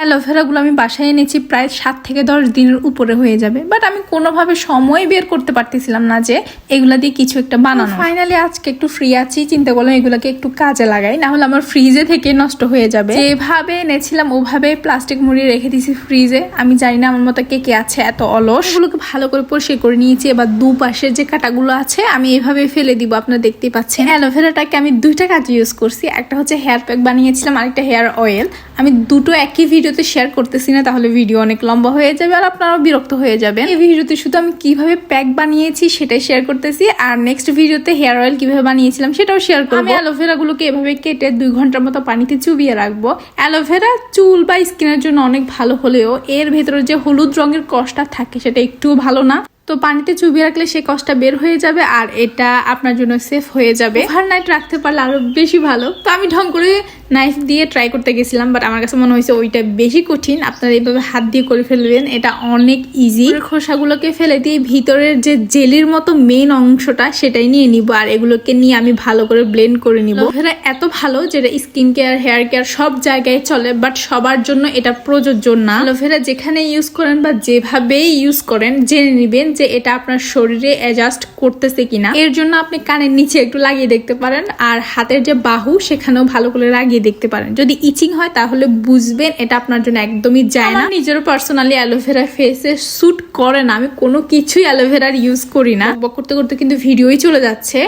অ্যালোভেরাগুলো আমি বাসায় এনেছি প্রায় সাত থেকে দশ দিনের উপরে হয়ে যাবে। বাট আমি কোনোভাবে সময় বের করতে পারতেছিলাম না যে এগুলা দিয়ে কিছু একটা বানানো। ফাইনালি আজকে একটু ফ্রি আছি চিন্তা করলাম এগুলোকে একটু কাজে লাগাই না হলে আমার ফ্রিজে থেকে নষ্ট হয়ে যাবে। যেভাবে এনেছিলাম ওভাবে প্লাস্টিক মুড়ি রেখে দিয়েছি ফ্রিজে আমি জানি না আমার মতো কে কে আছে এত অলস। এগুলোকে ভালো করে পরিষ্কার করে নিয়েছি এবার দুপাশের যে কাটাগুলো আছে আমি এভাবে ফেলে দিব আপনারা দেখতেই পাচ্ছেন। অ্যালোভেরাটাকে আমি দুইটা কাজে ইউজ করছি। একটা হচ্ছে হেয়ার প্যাক বানিয়েছিলাম আরেকটা হেয়ার অয়েল আমি দুটো একই ভিডিওতে শেয়ার করতেছি না তাহলে ভিডিও অনেক লম্বা হয়ে যাবে আর আপনারাও বিরক্ত হয়ে যাবেন। এই ভিডিওতে শুধু আমি কীভাবে প্যাক বানিয়েছি সেটাই শেয়ার করতেছি আর নেক্সট ভিডিওতে হেয়ার অয়েল কীভাবে বানিয়েছিলাম সেটাও শেয়ার করব। আমি অ্যালোভেরা গুলোকে এভাবে কেটে দুই ঘণ্টার মতো পানিতে চুবিয়ে রাখব। অ্যালোভেরা চুল বা স্কিনের জন্য অনেক ভালো হলেও এর ভেতরে যে হলুদ রঙের কষটা থাকে সেটা একটুও ভালো না। তো পানিতে চুবিয়ে রাখলে সেই কষ্টটা বের হয়ে যাবে আর এটা আপনার জন্য সেফ হয়ে যাবে। ওভার নাইট রাখতে পারলে আরও বেশি ভালো। তো আমি ঢং করে নাইফ দিয়ে ট্রাই করতে গেছিলাম বাট আমার কাছে মনে হয়েছে ওইটা বেশি কঠিন। আপনারা এইভাবে হাত দিয়ে করে ফেলবেন এটা অনেক ইজি খোসাগুলোকে ফেলে দিয়ে ভিতরের যে জেলির মতো মেন অংশটা সেটাই নিয়ে নিব আর এগুলোকে নিয়ে আমি ভালো করে ব্লেন্ড করে নিব। এটা এত ভালো যেটা স্কিন কেয়ার হেয়ার কেয়ার সব জায়গায় চলে বাট সবার জন্য এটা প্রযোজ্য না। অ্যালোভেরা যেখানে ইউজ করেন বা যেভাবেই ইউজ করেন জেনে নিবেন যে এটা আপনার শরীরে অ্যাডজাস্ট করতেছে কিনা। এর জন্য আপনি কানের নিচে একটু লাগিয়ে দেখতে পারেন আর হাতের যে বাহু সেখানেও ভালো করে লাগিয়ে দেখতে পারেন। যদি ইচিং হয়, তাহলে বুঝবেন এটা আপনার জন্য একদমই যায় না। নিজেরও পার্সোনালি অ্যালোভেরা ফেসে স্যুট করে না। আমি কোনো কিছুই অ্যালোভেরার ইউজ করি না। করতে করতে কিন্তু ভিডিওই চলে যাচ্ছে।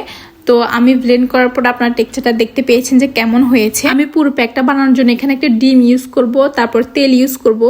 তো আমি ব্লেন্ড করার পর আপনার টেক্সচারটা দেখতে পেয়েছেন যে কেমন হয়েছে। আমি পুরো প্যাকটা বানানোর জন্য এখানে একটা ডিম ইউজ করব, তারপর তেল ইউজ করব।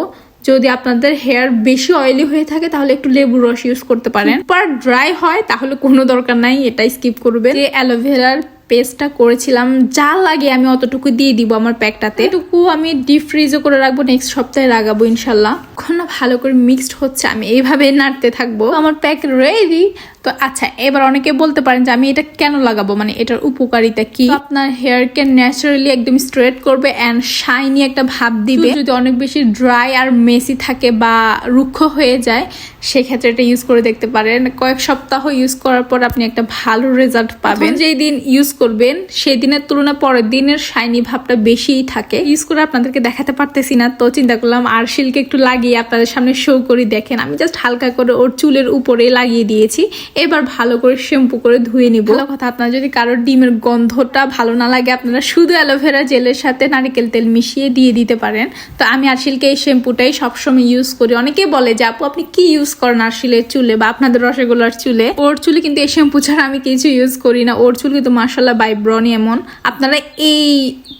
যদি আপনাদের হেয়ার বেশি অয়েলি হয়ে থাকে, তাহলে একটু লেবুর রস ইউজ করতে পারেন। পার ড্রাই হয়, তাহলে কোনো দরকার নাই এটাই স্কিপ করবে যে অ্যালোভেরার পেস্টটা করেছিলাম যা লাগে আমি অতটুকু দিয়ে দিব আমার প্যাকটাতে এটুকু আমি ডিপ ফ্রিজে করে রাখব নেক্সট সপ্তাহে লাগাবো ইনশাল্লাহ। এখন ভালো করে মিক্সড হচ্ছে আমি এইভাবে নাড়তে থাকব। আমার প্যাক রেডি তো আচ্ছা এবার অনেকে বলতে পারেন যে আমি এটা কেন লাগাবো? মানে এটার উপকারিতা কি? আপনার হেয়ারকে ন্যাচারালি একদম স্ট্রেট করবে অ্যান্ড শাইনি একটা ভাব দিবে। যদি অনেক বেশি ড্রাই আর মেসি থাকে বা রুক্ষ হয়ে যায় সেক্ষেত্রে এটা ইউজ করে দেখতে পারেন। কয়েক সপ্তাহ ইউজ করার পর আপনি একটা ভালো রেজাল্ট পাবেন। যেই দিন ইউজ করবেন সেই দিনের তুলনায় পরের দিনের শাইনি ভাবটা বেশিই থাকে। ইউজ করে আপনাদেরকে দেখাতে পারতেছি না, তো চিন্তা করলাম আর শিলকে একটু লাগিয়ে আপনাদের সামনে শো করি। দেখেন, আমি জাস্ট হালকা করে ওর চুলের উপরে লাগিয়ে দিয়েছি। এবার ভালো করে শ্যাম্পু করে ধুয়ে নিব। কথা, আপনার যদি কারোর ডিমের গন্ধটা ভালো না লাগে, আপনারা শুধু অ্যালোভেরা জেলের সাথে নারিকেল তেল মিশিয়ে দিয়ে দিতে পারেন। তো আমি আরশিলকে এই শ্যাম্পুটাই সবসময় ইউজ করি। অনেকেই বলে যে, আপু, আপনি কি ইউজ করেন আরশিলের চুলে বা আপনাদের রসগোল্লার চুলে? ওর চুলে কিন্তু এই শ্যাম্পু ছাড়া আমি কিছু ইউজ করি না। ওর চুল কিন্তু মার্শাল্লাহ বাইব্রনি এমন আপনারা এই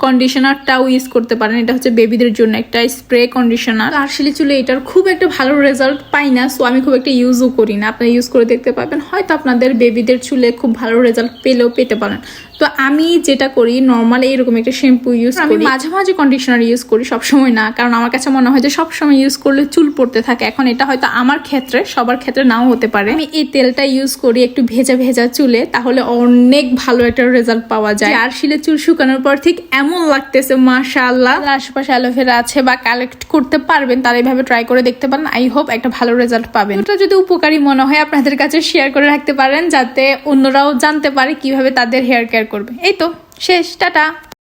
কন্ডিশনারটাও ইউজ করতে পারেন। এটা হচ্ছে বেবিদের জন্য একটা স্প্রে কন্ডিশনার আরশিলি চুলে এটার খুব একটা ভালো রেজাল্ট পাই না সো আমি খুব একটা ইউজও করি না। আপনারা ইউজ করে দেখতে পাবেন হয়তো আপনাদের বেবিদের চুলে খুব ভালো রেজাল্ট পেলেও পেতে পারেন। তো আমি যেটা করি নর্মালি এরকম একটা শ্যাম্পু ইউজ করি। মাঝে মাঝে কন্ডিশনার ইউজ করি সবসময় না কারণ আমার কাছে মনে হয় যে সবসময় ইউজ করলে চুল পড়তে থাকে। এখন এটা হয়তো আমার ক্ষেত্রে সবার ক্ষেত্রে নাও হতে পারে। আমি এই তেলটা ইউজ করি একটু ভেজা ভেজা চুলে তাহলে অনেক ভালো একটা রেজাল্ট পাওয়া যায়। আর শিলে চুল শুকানোর পর ঠিক এমন লাগতেছে মাশা আল্লাহ আশেপাশে অ্যালোভেরা আছে বা কালেক্ট করতে পারবেন তারা এইভাবে ট্রাই করে দেখতে পারেন। আই হোপ একটা ভালো রেজাল্ট পাবেন। ওটা যদি উপকারী মনে হয় আপনাদের কাছে শেয়ার করে রাখতে পারেন যাতে অন্যরাও জানতে পারে কীভাবে তাদের হেয়ার কেয়ার করবে। এই তো শেষ টাটা।